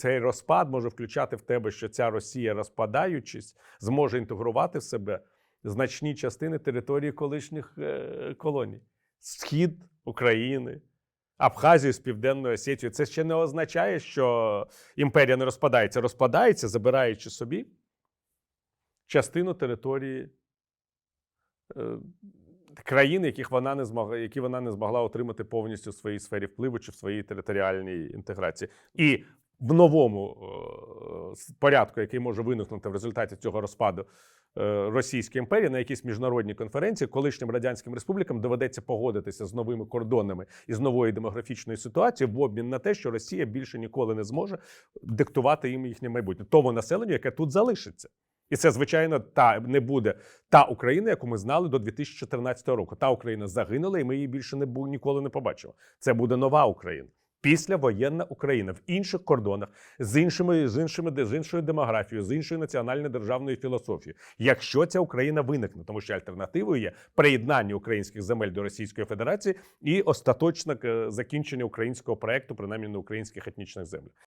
цей розпад може включати в тебе, що ця Росія, розпадаючись, зможе інтегрувати в себе значні частини території колишніх е, колоній. Схід України, Абхазію з Південною Осетією. Це ще не означає, що імперія не розпадається. Розпадається, забираючи собі частину території е, країн, яких вона не змогла, які вона не змогла отримати повністю в своїй сфері впливу чи в своїй територіальній інтеграції. І в новому е, порядку, який може виникнути в результаті цього розпаду е, Російської імперії на якійсь міжнародній конференції, колишнім радянським республікам доведеться погодитися з новими кордонами і з новою демографічною ситуацією в обмін на те, що Росія більше ніколи не зможе диктувати їм їхнє майбутнє тому населенню, яке тут залишиться. І це, звичайно, та не буде та Україна, яку ми знали до 2014 року. Та Україна загинула, і ми її більше не ніколи не побачимо. Це буде нова Україна. Післявоєнна Україна в інших кордонах, з іншими, з іншими з іншою демографією, з іншою національно-державною філософією. Якщо ця Україна виникне, тому що альтернативою є приєднання українських земель до Російської Федерації і остаточне е, закінчення українського проекту, принаймні на українських етнічних землях.